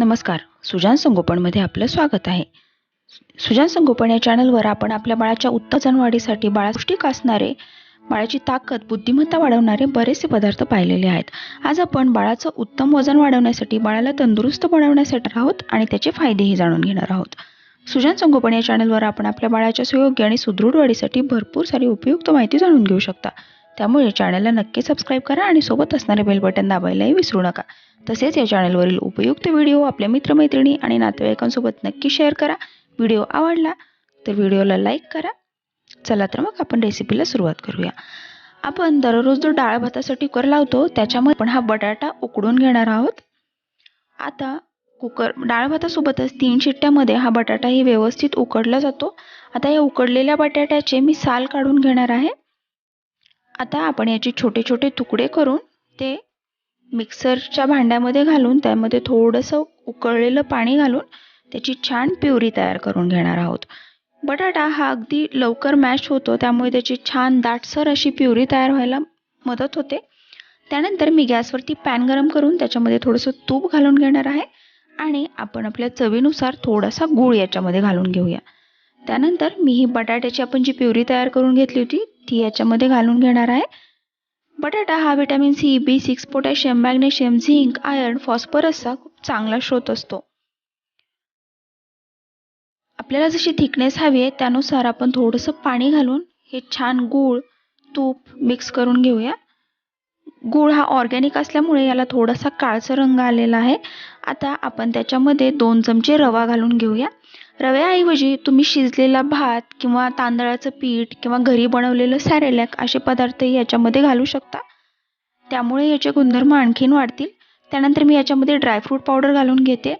नमस्कार. सुजान संगोपनमध्ये आपलं स्वागत आहे. सुजान संगोपन या चॅनलवर आपण आपल्या बाळाच्या उत्तेजन वाढीसाठी बाळापुष्टिक असणारे बाळाची ताकद बुद्धिमत्ता वाढवणारे बरेचसे पदार्थ पाहिलेले आहेत. आज आपण बाळाचं उत्तम वजन वाढवण्यासाठी बाळाला तंदुरुस्त बनवण्यासाठी आहोत आणि त्याचे फायदेही जाणून घेणार आहोत. सुजान संगोपन या चॅनलवर आपण आपल्या बाळाच्या सुयोग्य आणि सुदृढ वाढीसाठी भरपूर सारी उपयुक्त माहिती जाणून घेऊ शकता. त्यामुळे चॅनलला नक्की सबस्क्राईब करा आणि सोबत असणारे बेल बटन दाबायलाही विसरू नका. तसेच या चॅनलवरील उपयुक्त व्हिडिओ आपल्या मित्रमैत्रिणी आणि नातेवाईकांसोबत नक्की शेअर करा. व्हिडिओ आवडला तर व्हिडिओला लाईक करा. चला तर मग आपण रेसिपीला सुरुवात करूया. आपण दररोज जो डाळ भातासाठी कुकर लावतो त्याच्यामध्ये आपण हा बटाटा उकडून घेणार आहोत. आता कुकर डाळ भातासोबतच तीन शिट्ट्यामध्ये हा बटाटाही व्यवस्थित उकडला जातो. आता या उकडलेल्या बटाट्याचे मी साल काढून घेणार आहे. आता आपण याचे छोटे छोटे तुकडे करून ते मिक्सरच्या भांड्यामध्ये घालून त्यामध्ये थोडंसं उकळलेलं पाणी घालून त्याची छान प्युरी तयार करून घेणार आहोत. बटाटा हा अगदी लवकर मॅश होतो त्यामुळे त्याची छान दाटसर अशी प्युरी तयार व्हायला मदत होते. त्यानंतर मी गॅसवरती पॅन गरम करून त्याच्यामध्ये थोडंसं तूप घालून घेणार आहे आणि आपण आपल्या चवीनुसार थोडासा गूळ याच्यामध्ये घालून घेऊया. त्यानंतर मी ही बटाट्याची आपण जी प्युरी तयार करून घेतली होती ती याच्यामध्ये घालून घेणार आहे. बटाटा हा vitamin C B six potassium magnesium zinc iron फॉस्फरसचा खूप चांगला स्रोत असतो. आपल्याला जशी थिकनेस हवी आहे त्यानुसार आपण थोडंसं पाणी घालून हे छान गूळ तूप मिक्स करून घेऊया. गूळ हा ऑर्गॅनिक असल्यामुळे याला थोडासा काळसा रंग आलेला आहे. आता आपण त्याच्यामध्ये दोन चमचे रवा घालून घेऊया. रव्याऐवजी तुम्ही शिजलेला भात किंवा तांदळाचं पीठ किंवा घरी बनवलेलं सॅरेलॅक असे पदार्थही याच्यामध्ये घालू शकता. त्यामुळे याचे गुणधर्म आणखीन वाढतील. त्यानंतर मी याच्यामध्ये ड्रायफ्रूट पावडर घालून घेते.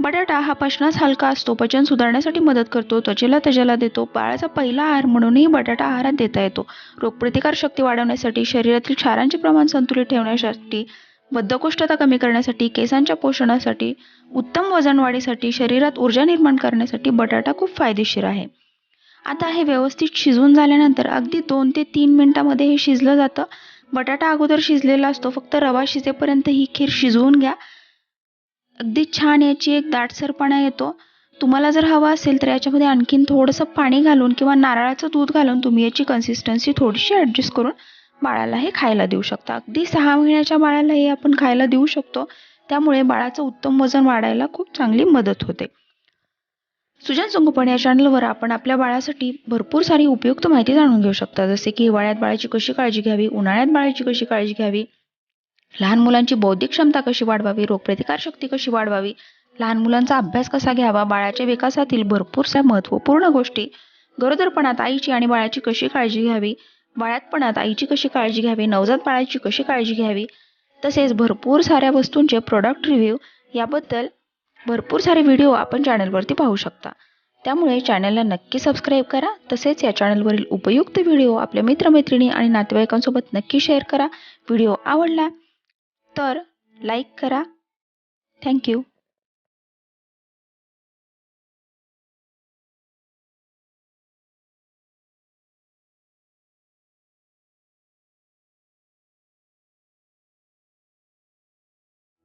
बटाटा हा पचनास हलका असतो. पचन सुधारण्यासाठी मदत करतो. त्वचेला तजेला देतो. बाळाचा पहिला आहार म्हणूनही बटाटा आहारात देता येतो. रोगप्रतिकार शक्ती वाढवण्यासाठी शरीरातील क्षारांचे प्रमाण संतुलित ठेवण्यासाठी बद्धकोष्ठता कमी करण्यासाठी केसांच्या पोषणासाठी उत्तम वजन वाढीसाठी शरीरात ऊर्जा निर्माण करण्यासाठी बटाटा खूप फायदेशीर आहे. आता हे व्यवस्थित शिजून झाल्यानंतर अगदी दोन ते तीन मिनटामध्ये हे शिजलं जातं. बटाटा अगोदर शिजलेला असतो. फक्त रवा शिजेपर्यंत ही खीर शिजवून घ्या. अगदी छान याची एक दाटसरपणा येतो. तुम्हाला जर हवा असेल तर याच्यामध्ये आणखीन थोडंसं पाणी घालून किंवा नारळाचं दूध घालून तुम्ही याची कन्सिस्टन्सी थोडीशी ॲडजस्ट करून बाळाला हे खायला देऊ शकता. अगदी सहा महिन्याच्या बाळाला हे आपण खायला देऊ शकतो. त्यामुळे बाळाचं उत्तम वजन वाढायला खूप चांगली मदत होते. सुजन संगोपन या चॅनलवर आपण आपल्या बाळासाठी भरपूर सारी उपयुक्त माहिती जाणून घेऊ शकता. जसे की हिवाळ्यात बाळाची कशी काळजी घ्यावी? उन्हाळ्यात बाळाची कशी काळजी घ्यावी? लहान मुलांची बौद्धिक क्षमता कशी वाढवावी? रोगप्रतिकार शक्ती कशी वाढवावी? लहान मुलांचा अभ्यास कसा घ्यावा? बाळाच्या विकासातील भरपूरशा महत्त्वपूर्ण गोष्टी. गरोदरपणात आईची आणि बाळाची कशी काळजी घ्यावी? बाळातपणात आईची कशी काळजी घ्यावी नवजात बाळाची कशी काळजी घ्यावी? तसेच भरपूर साऱ्या वस्तूंचे प्रोडक्ट रिव्ह्यू याबद्दल भरपूर सारे व्हिडिओ आपण चॅनलवरती पाहू शकता. त्यामुळे चॅनलला नक्की सबस्क्राईब करा. तसेच या चॅनलवरील उपयुक्त व्हिडिओ आपल्या मित्रमैत्रिणी आणि नातेवाईकांसोबत नक्की शेअर करा. व्हिडिओ आवडला तर लाईक करा. थँक्यू